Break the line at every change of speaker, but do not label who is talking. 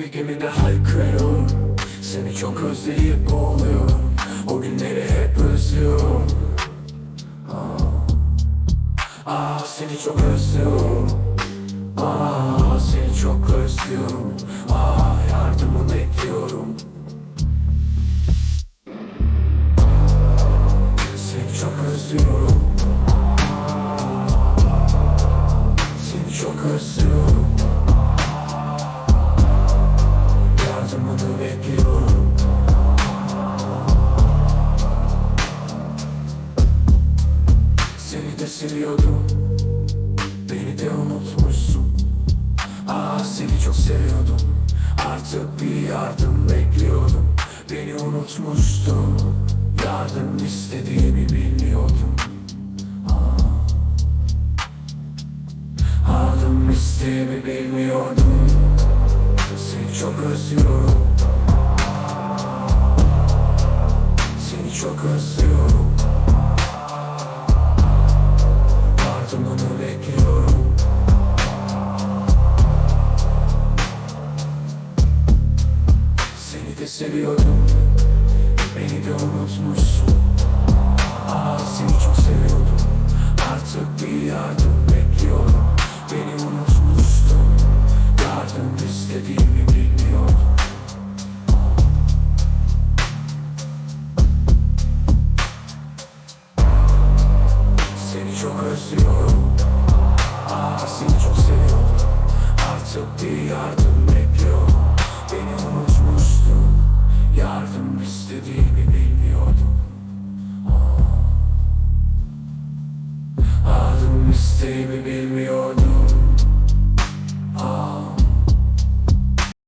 bir gemide haykırıyorum. Seni çok özleyip boğuluyorum. O günleri hep özlüyorum. Ah, ah seni çok özlüyorum. Ah seni çok özlüyorum. Ah yardımını bekliyorum. Seni çok özlüyorum. Seni çok özlüyorum Seviyordum. Beni de unutmuşsun. Ah seni çok seviyordum. Artık bir yardım bekliyordum. Beni unutmuştun Yardım istediğimi bilmiyordum. Ah. Yardım istediğimi bilmiyordum. Seni çok özlüyorum. Seni çok özlüyorum seviyordum Beni de unutmuşsun. Aa seni çok seviyordum. Artık bir yardım bekliyorum. Beni unutmuştun Yardım istediğimi bilmiyordum. Seni çok özlüyorum. isteğimi bilmiyordum.